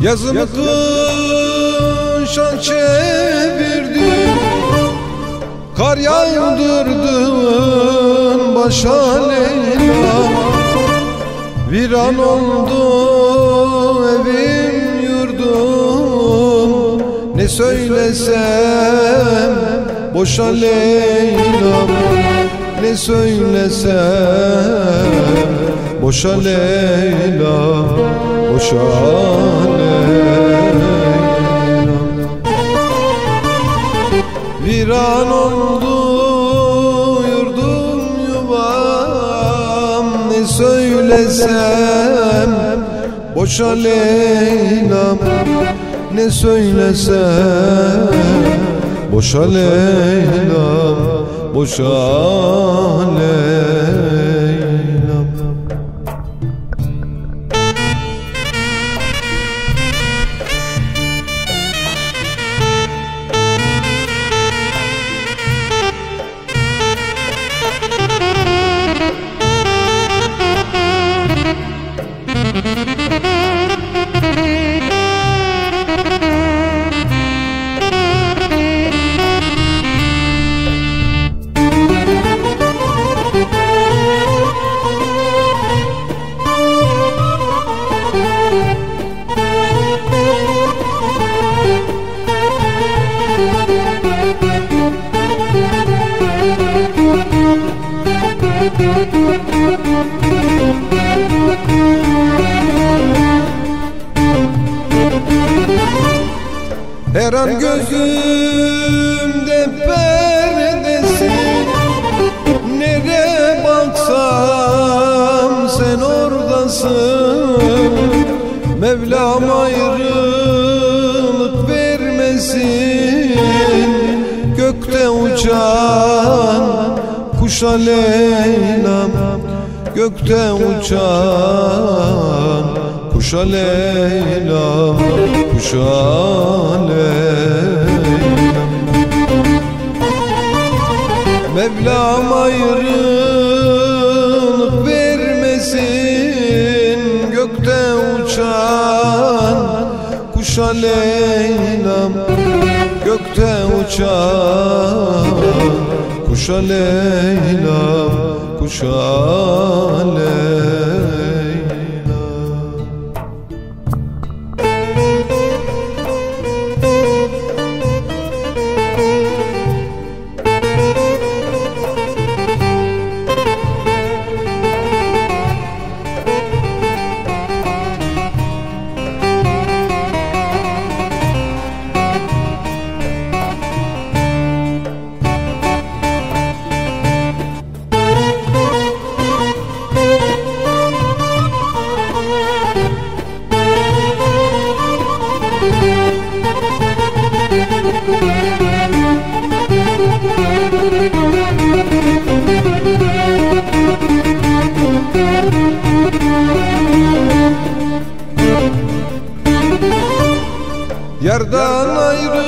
Yazımı kışa çevirdin Kar yağdırdın başa Leyla. Viran oldu evim yurdum Ne söylesem boşa Leyla. Ne söylesem boşa Leyla Boşa Leyla. Viran oldu yurdum yuvam. Ne söylesem boşa Leyla'm Ne söylesem boşa Leyla'm Boşa Leyla'm Her an gözümde perdesin. Nere baksam sen oradasın Mevlam ayrılık vermesin. Gökte uçan kuşa Leyla'm Gökte uçan kuşa Leyla'm Kuşa Leyla'm Mevlam ayrılık vermesin Gökte uçan kuşa Leyla'm Gökte uçan kuşa Leyla'm Kuşa Leyla'm Yardan ayrı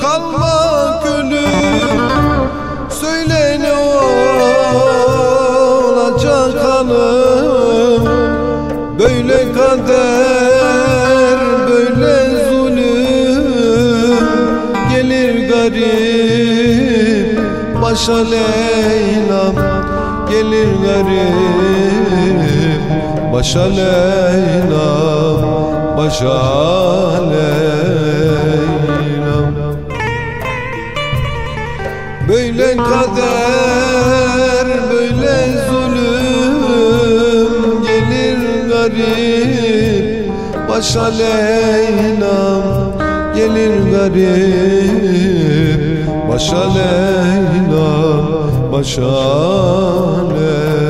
kalma gülüm Söyle ne olacak hanım? Böyle kader böyle zulüm. Gelir garip başa Leyla'm Gelir garip başa Leyla'm Başa Leyla'm. Böyle kader böyle zulüm Gelir garip. Başa Leyla'm gelir garip. Başa Leyla'm başa Leyla'm